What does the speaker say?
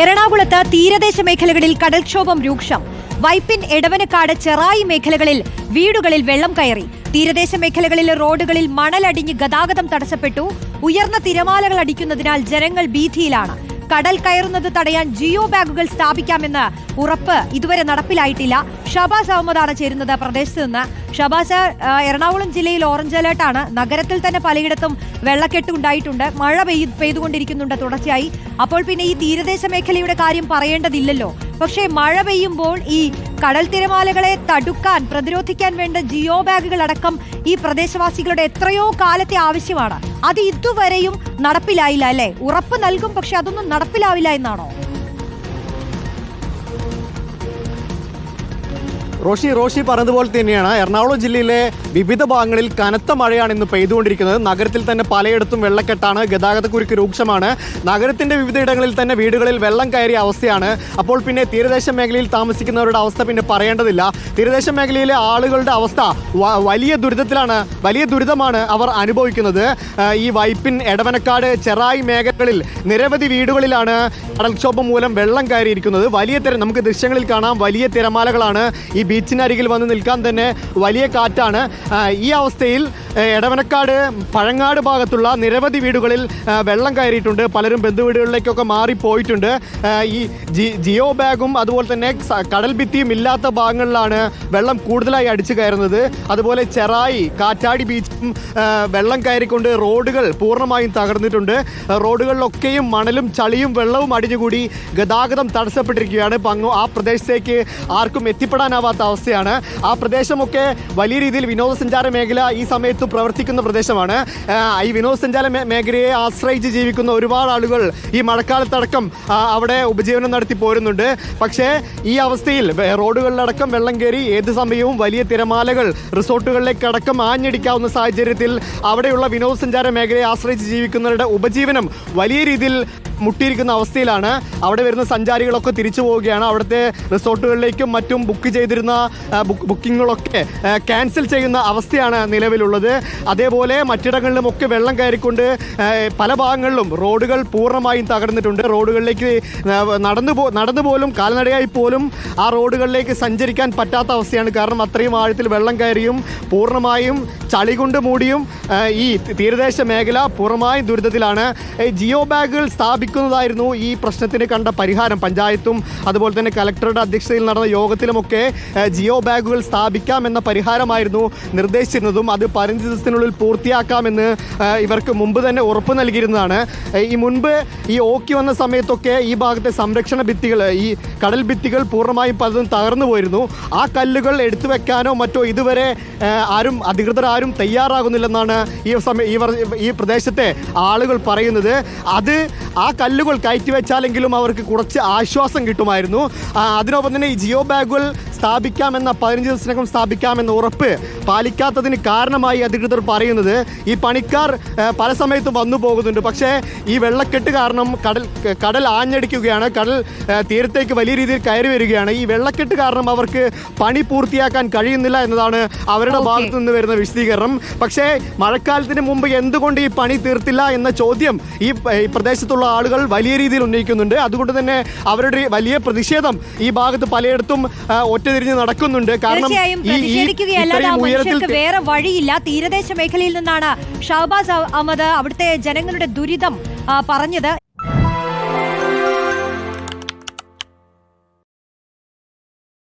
എറണാകുളത്ത് തീരദേശ മേഖലകളിൽ കടൽക്ഷോഭം രൂക്ഷം. വൈപ്പിൻ എടവനക്കാട് ചെറായി മേഖലകളിൽ വീടുകളിൽ വെള്ളം കയറി. തീരദേശ മേഖലകളിലെ റോഡുകളിൽ മണലടിഞ്ഞ് ഗതാഗതം തടസ്സപ്പെട്ടു. ഉയർന്ന തിരമാലകൾ അടിക്കുന്നതിനാൽ ജനങ്ങൾ ഭീതിയിലാണ്. കടൽ കയറുന്നത് തടയാൻ ജിയോ ബാഗുകൾ സ്ഥാപിക്കാമെന്ന് ഉറപ്പ് ഇതുവരെ നടപ്പിലായിട്ടില്ല. ഷബാസ് അഹമ്മദാണ് ചേരുന്നത് പ്രദേശത്ത് നിന്ന്. ഷബാസ് എറണാകുളം ജില്ലയിൽ ഓറഞ്ച് അലേർട്ടാണ് നഗരത്തിൽ തന്നെ പലയിടത്തും വെള്ളക്കെട്ട് ഉണ്ടായിട്ടുണ്ട്. മഴ പെയ്തു പെയ്തുകൊണ്ടിരിക്കുന്നുണ്ട് തുടർച്ചയായി. അപ്പോൾ പിന്നെ ഈ തീരദേശ മേഖലയുടെ കാര്യം പറയേണ്ടതില്ലല്ലോ. പക്ഷേ മഴ പെയ്യുമ്പോൾ ഈ കടൽ തിരമാലകളെ തടുക്കാൻ പ്രതിരോധിക്കാൻ വേണ്ട ജിയോ ബാഗുകൾ അടക്കം ഈ പ്രദേശവാസികളുടെ എത്രയോ കാലത്തെ ആവശ്യമാണ്. അത് ഇതുവരെയും നടപ്പിലായില്ല അല്ലേ? ഉറപ്പ് നൽകും പക്ഷെ അതൊന്നും നടപ്പിലാവില്ല എന്നാണോ? റോഷി റോഷി പറഞ്ഞതുപോലെ തന്നെയാണ്. എറണാകുളം ജില്ലയിലെ വിവിധ ഭാഗങ്ങളിൽ കനത്ത മഴയാണ് ഇന്ന് പെയ്തുകൊണ്ടിരിക്കുന്നത്. നഗരത്തിൽ തന്നെ പലയിടത്തും വെള്ളക്കെട്ടാണ്. ഗതാഗതക്കുരുക്ക് രൂക്ഷമാണ്. നഗരത്തിന്റെ വിവിധയിടങ്ങളിൽ തന്നെ വീടുകളിൽ വെള്ളം കയറിയ അവസ്ഥയാണ്. അപ്പോൾ പിന്നെ തീരദേശ മേഖലയിൽ താമസിക്കുന്നവരുടെ അവസ്ഥ പിന്നെ പറയേണ്ടതില്ല. തീരദേശ മേഖലയിലെ ആളുകളുടെ അവസ്ഥ വലിയ ദുരിതത്തിലാണ് വലിയ ദുരിതമാണ് അവർ അനുഭവിക്കുന്നത്. ഈ വൈപ്പിൻ എടവനക്കാട് ചെറായി മേഖലകളിൽ നിരവധി വീടുകളിലാണ് കടൽക്ഷോഭം മൂലം വെള്ളം കയറിയിരിക്കുന്നത്. വലിയ തിര നമുക്ക് ദൃശ്യങ്ങളിൽ കാണാം. വലിയ തിരമാലകളാണ് ഈ ബീച്ചിനരികിൽ വന്ന് നിൽക്കാൻ തന്നെ വലിയ കാറ്റാണ്. ഈ അവസ്ഥയിൽ എടവനക്കാട് പഴങ്ങാട് ഭാഗത്തുള്ള നിരവധി വീടുകളിൽ വെള്ളം കയറിയിട്ടുണ്ട്. പലരും ബന്ധുവീടുകളിലേക്കൊക്കെ മാറിപ്പോയിട്ടുണ്ട്. ഈ ജി- ജിയോ ബാഗും അതുപോലെ തന്നെ കടൽ ഭിത്തിയും ഇല്ലാത്ത ഭാഗങ്ങളിലാണ് വെള്ളം കൂടുതലായി അടിച്ചു കയറുന്നത്. അതുപോലെ ചെറായി കാറ്റാടി ബീച്ചും വെള്ളം കയറിക്കൊണ്ട് റോഡുകൾ പൂർണമായും തകർന്നിട്ടുണ്ട്. റോഡുകളിലൊക്കെയും മണലും ചളിയും വെള്ളവും അടിഞ്ഞുകൂടി ഗതാഗതം തടസ്സപ്പെട്ടിരിക്കുകയാണ്. ആ പ്രദേശത്തേക്ക് ആർക്കും എത്തിപ്പെടാനാവാത്ത അവസ്ഥയാണ്. ആ പ്രദേശമൊക്കെ വലിയ രീതിയിൽ വിനോദസഞ്ചാര മേഖല ഈ സമയത്ത് പ്രവർത്തിക്കുന്ന പ്രദേശമാണ്. ഈ വിനോദസഞ്ചാര മേഖലയെ ആശ്രയിച്ച് ജീവിക്കുന്ന ഒരുപാട് ആളുകൾ ഈ മഴക്കാലത്തടക്കം അവിടെ ഉപജീവനം നടത്തി പോരുന്നുണ്ട്. പക്ഷേ ഈ അവസ്ഥയിൽ റോഡുകളിലടക്കം വെള്ളം കയറി ഏത് സമയവും വലിയ തിരമാലകൾ റിസോർട്ടുകളിലേക്ക് അടക്കം ആഞ്ഞടിക്കാവുന്ന സാഹചര്യത്തിൽ അവിടെയുള്ള വിനോദസഞ്ചാര മേഖലയെ ആശ്രയിച്ച് ജീവിക്കുന്നവരുടെ ഉപജീവനം വലിയ രീതിയിൽ മുട്ടിയിരിക്കുന്ന അവസ്ഥയിലാണ്. അവിടെ വരുന്ന സഞ്ചാരികളൊക്കെ തിരിച്ചു പോവുകയാണ്. അവിടുത്തെ റിസോർട്ടുകളിലേക്കും മറ്റും ബുക്ക് ചെയ്തിരുന്ന ബുക്കിങ്ങുകളൊക്കെ ക്യാൻസൽ ചെയ്യുന്ന അവസ്ഥയാണ് നിലവിലുള്ളത്. അതേപോലെ മറ്റിടങ്ങളിലുമൊക്കെ വെള്ളം കയറിക്കൊണ്ട് പല ഭാഗങ്ങളിലും റോഡുകൾ പൂർണമായും തകർന്നിട്ടുണ്ട്. റോഡുകളിലേക്ക് നടന്നു പോ നടന്നു പോലും കാൽനടയായി പോലും ആ റോഡുകളിലേക്ക് സഞ്ചരിക്കാൻ പറ്റാത്ത അവസ്ഥയാണ്. കാരണം അത്രയും ആഴത്തിൽ വെള്ളം കയറിയും പൂർണമായും ചളി കൊണ്ട് മൂടിയും ഈ തീരദേശ മേഖല പൂർണമായും ദുരിതത്തിലാണ്. ജിയോ ബാഗുകൾ സ്ഥാപിക്കുന്നതായിരുന്നു ഈ പ്രശ്നത്തിന് കണ്ട പരിഹാരം. പഞ്ചായത്തും അതുപോലെ തന്നെ കലക്ടറുടെ അധ്യക്ഷതയിൽ നടന്ന യോഗത്തിലുമൊക്കെ ജിയോ ബാഗുകൾ സ്ഥാപിക്കാമെന്ന പരിഹാരമായിരുന്നു നിർദ്ദേശിച്ചിരുന്നതും അത് പതിനഞ്ച് ദിവസത്തിനുള്ളിൽ പൂർത്തിയാക്കാമെന്ന് ഇവർക്ക് മുമ്പ് തന്നെ ഉറപ്പ് നൽകിയിരുന്നതാണ്. ഈ മുൻപ് ഈ ഓക്കി വന്ന സമയത്തൊക്കെ ഈ ഭാഗത്തെ സംരക്ഷണ ഭിത്തികൾ ഈ കടൽ ഭിത്തികൾ പൂർണമായും പലതും തകർന്നു പോയിരുന്നു. ആ കല്ലുകൾ എടുത്തു വെക്കാനോ മറ്റോ ഇതുവരെ ആരും അധികൃതർ ആരും തയ്യാറാകുന്നില്ലെന്നാണ് ഈ സമയ ഈ ഈ പ്രദേശത്തെ ആളുകൾ പറയുന്നത്. അത് ആ കല്ലുകൾ കയറ്റി വെച്ചാലെങ്കിലും അവർക്ക് കുറച്ച് ആശ്വാസം കിട്ടുമായിരുന്നു. അതിനൊപ്പം തന്നെ ഈ ജിയോ ബാഗുകൾ സ്ഥാപിക്കാമെന്ന പതിനഞ്ച് ദിവസത്തിനകം സ്ഥാപിക്കാമെന്ന ഉറപ്പ് പാലിക്കാത്തതിന് കാരണമായി അധികൃതർ പറയുന്നത് ഈ പണിക്കാർ പല സമയത്തും വന്നു പോകുന്നുണ്ട്. പക്ഷേ ഈ വെള്ളക്കെട്ട് കാരണം കടൽ കടൽ ആഞ്ഞടിക്കുകയാണ്. കടൽ തീരത്തേക്ക് വലിയ രീതിയിൽ കയറി വരികയാണ്. ഈ വെള്ളക്കെട്ട് കാരണം അവർക്ക് പണി പൂർത്തിയാക്കാൻ കഴിയുന്നില്ല എന്നതാണ് അവരുടെ. ഭാഗത്തു നിന്ന് വരുന്ന വിശദീകരണം. പക്ഷേ മഴക്കാലത്തിന് മുമ്പ് എന്തുകൊണ്ട് ഈ പണി തീർത്തില്ല എന്ന ചോദ്യം ഈ പ്രദേശത്തുള്ള ആളുകൾ വലിയ രീതിയിൽ ഉന്നയിക്കുന്നുണ്ട്. അതുകൊണ്ട് തന്നെ അവരുടെ വലിയ പ്രതിഷേധം ഈ ഭാഗത്ത് പലയിടത്തും ആ, ഒറ്റതിരിഞ്ഞ് നടക്കുന്നുണ്ട്. കാരണം വേറെ വഴിയില്ല. തീരദേശ മേഖലയിൽ നിന്നാണ് ഷഹബാസ് അഹമ്മദ് അവിടുത്തെ ജനങ്ങളുടെ ദുരിതം പറഞ്ഞത്.